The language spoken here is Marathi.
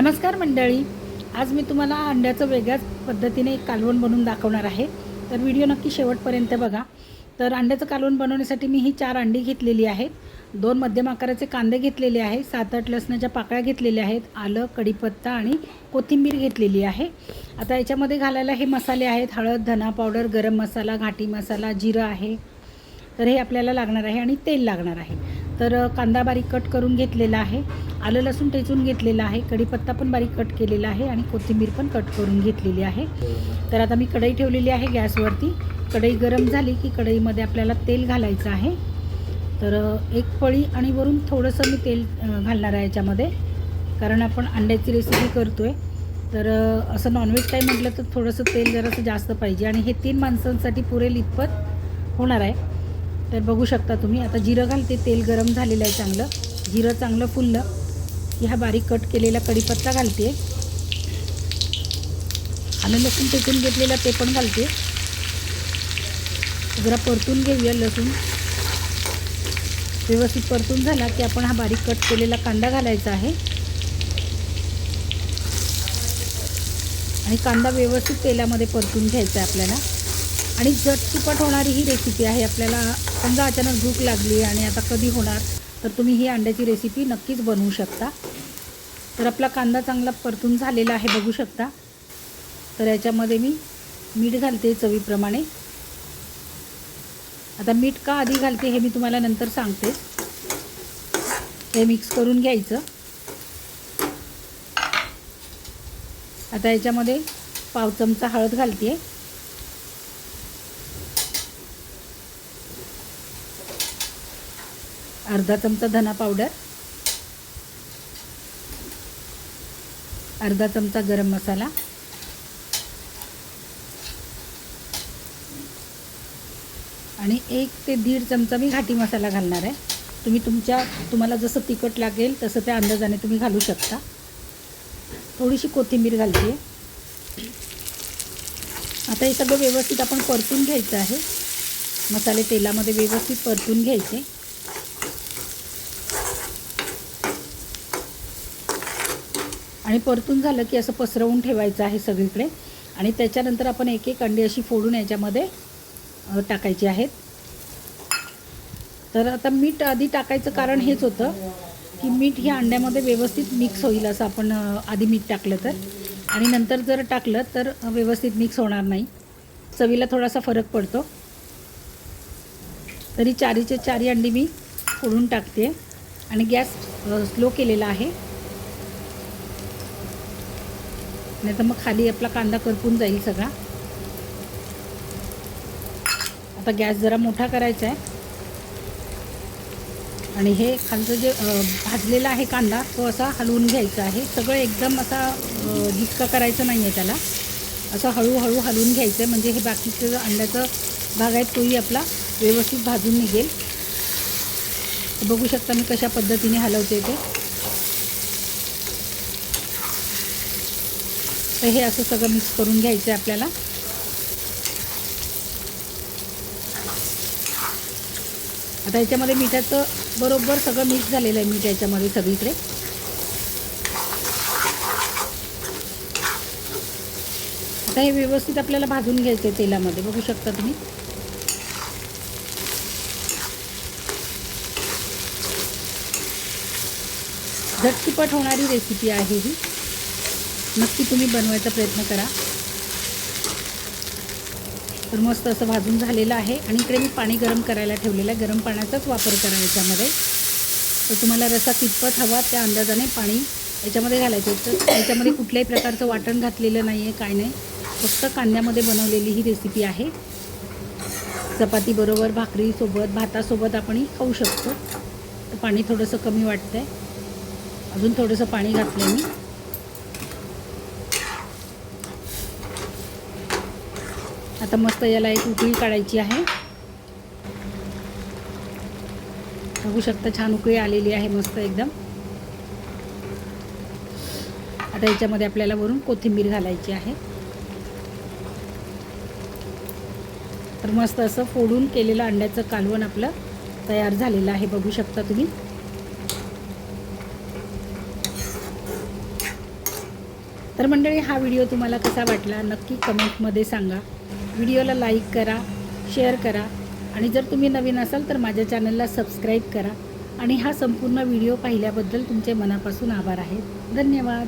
नमस्कार मंडळी. आज मी तुम्हाला अंड्याचं वेगळ्याच पद्धतीने एक कालवण बनवून दाखवणार आहे. तर व्हिडिओ नक्की शेवटपर्यंत बघा. तर अंड्याचं कालवण बनवण्यासाठी मी ही चार अंडी घेतलेली आहेत. दोन मध्यम आकाराचे कांदे घेतलेले आहे सात आठ लसणाच्या पाकळ्या घेतलेल्या आहेत. आलं कढीपत्ता आणि कोथिंबीर घेतलेली आहे. आता याच्यामध्ये घालायला हे मसाले आहेत. हळद धना पावडर गरम मसाला घाटी मसाला जिरं आहे. तर हे आपल्याला लागणार आहे आणि तेल लागणार आहे. तर कांदा बारीक कट करून घेतलेला आहे. आलं लसूण टेचून घेतलेलं आहे. कढीपत्ता पण बारीक कट केलेला आहे आणि कोथिंबीर पण कट करून घेतलेली आहे. तर आता मी कढई ठेवलेली आहे गॅसवरती. कढई गरम झाली की कढईमध्ये आपल्याला तेल घालायचं आहे. तर एक पळी आणि वरून थोडंसं मी तेल घालणार आहे याच्यामध्ये. कारण आपण अंड्याची रेसिपी करतो आहे तर असं नॉनव्हेज काय म्हटलं तर थोडंसं तेल जरासं जास्त पाहिजे. आणि हे तीन माणसांसाठी पुरेल इतपत होणार आहे. तर बघू शकता तुम्ही आता जिरं घालते तेल गरम झालेलं आहे चांगलं. जिरं चांगलं फुललं की हा बारीक कट केलेला कढीपत्ता घालते. आलं लसूण पेटून घेतलेला ते पण घालते. जरा परतून घेऊया लसूण. व्यवस्थित परतून झाला की आपण हा बारीक कट केलेला कांदा घालायचा आहे. आणि कांदा व्यवस्थित तेलामध्ये परतून घ्यायचा आहे आपल्याला. आणि झटचुपट होणारी ही रेसिपी आहे आपल्याला समजा अचानक भूक लागली आणि आता कधी होणार तर तुम्ही ही अंड्याची रेसिपी नक्कीच बनवू शकता. तर आपला कांदा चांगला परतून झालेला आहे बघू शकता. तर याच्यामध्ये मी मीठ घालते चवीप्रमाणे. आता मीठ का आधी घालते हे मी तुम्हाला नंतर सांगते. हे मिक्स करून घ्यायचं. आता याच्यामध्ये पाव चमचा हळद घालते. अर्धा चमचा धना पावडर. अर्धा चमचा गरम मसाला. आणि एक ते दीड चमचा मी घाटी मसाला घालणार आहे. तुम्ही तुमच्या तुम्हाला जसं तिखट लागेल तसं त्या अंदाजाने तुम्ही घालू शकता. थोडीशी कोथिंबीर घालते. आता हे सगळं व्यवस्थित आपण परतून घ्यायचं आहे. मसाले तेलामध्ये व्यवस्थित परतून घ्यायचे. आणि परतून झालं की असं पसरवून ठेवायचं आहे सगळीकडे. आणि त्याच्यानंतर आपण एक एक अंडी अशी फोडून याच्यामध्ये टाकायची आहेत. तर आता मीठ आधी टाकायचं कारण हेच होतं की मीठ ह्या अंड्यामध्ये व्यवस्थित मिक्स होईल असं आपण आधी मीठ टाकलं तर. आणि नंतर जर टाकलं तर व्यवस्थित मिक्स होणार नाही. चवीला थोडासा फरक पडतो. तरी चारीचे चारी अंडी मी फोडून टाकते. आणि गॅस स्लो केलेला आहे. नाही तर मग खाली आपला कांदा करपून जाईल सगळा. आता गॅस जरा मोठा करायचा आहे. आणि हे खालचं जे भाजलेला आहे कांदा तो असा हलवून घ्यायचा आहे. सगळं एकदम असा अ, जितका करायचं नाही आहे त्याला. असं हळूहळू हलवून घ्यायचं आहे म्हणजे हे बाकीचं जो अंड्याचं भाग आहे तोही आपला व्यवस्थित भाजून निघेल. बघू शकता मी कशा पद्धतीने हलवते ते. तर हे असं सगळं मिक्स करून घ्यायचं आहे आपल्याला. आता याच्यामध्ये मिठाचं बरोबर सगळं मिक्स झालेलं आहे मीठ याच्यामध्ये सगळीकडे. आता हे व्यवस्थित आपल्याला भाजून घ्यायचं आहे तेलामध्ये. बघू शकता तुम्ही. झटचिपट होणारी रेसिपी आहे ही. नक्की तुम्ही बनवायचा प्रयत्न करा. तर मस्त असं भाजून झालेलं आहे आणि इकडे मी पाणी गरम करायला ठेवलेलं आहे. गरम पाण्याचाच वापर करा याच्यामध्ये. तर तुम्हाला रसा कितपत हवा त्या अंदाजाने पाणी याच्यामध्ये घालायचं तर याच्यामध्ये कुठल्याही प्रकारचं वाटण घातलेलं नाही आहे काय नाही. फक्त कांद्यामध्ये बनवलेली ही रेसिपी आहे. चपातीबरोबर भाकरीसोबत भातासोबत आपण खाऊ शकतो. तर पाणी थोडंसं कमी वाटतं आहे अजून थोडंसं पाणी घातलं मी. आता मस्त याला एक उकळी काढायची आहे. बघू शकता छान उकळी आलेली आहे मस्त एकदम. आता याच्यामध्ये आपल्याला वरून कोथिंबीर घालायची आहे. तर मस्त असं फोडून केलेलं अंड्याचं कालवण आपलं तयार झालेलं आहे. बघू शकता तुम्ही. तर मंडळी हा व्हिडिओ तुम्हाला कसा वाटला नक्की कमेंटमध्ये सांगा. व्हिडिओला लाईक करा शेअर करा आणि जर तुम्ही नवीन असाल तर माझ्या चॅनलला सबस्क्राईब करा आणि हा संपूर्ण व्हिडिओ पाहिल्याबद्दल तुमचे मनापासून आभार आहेत धन्यवाद.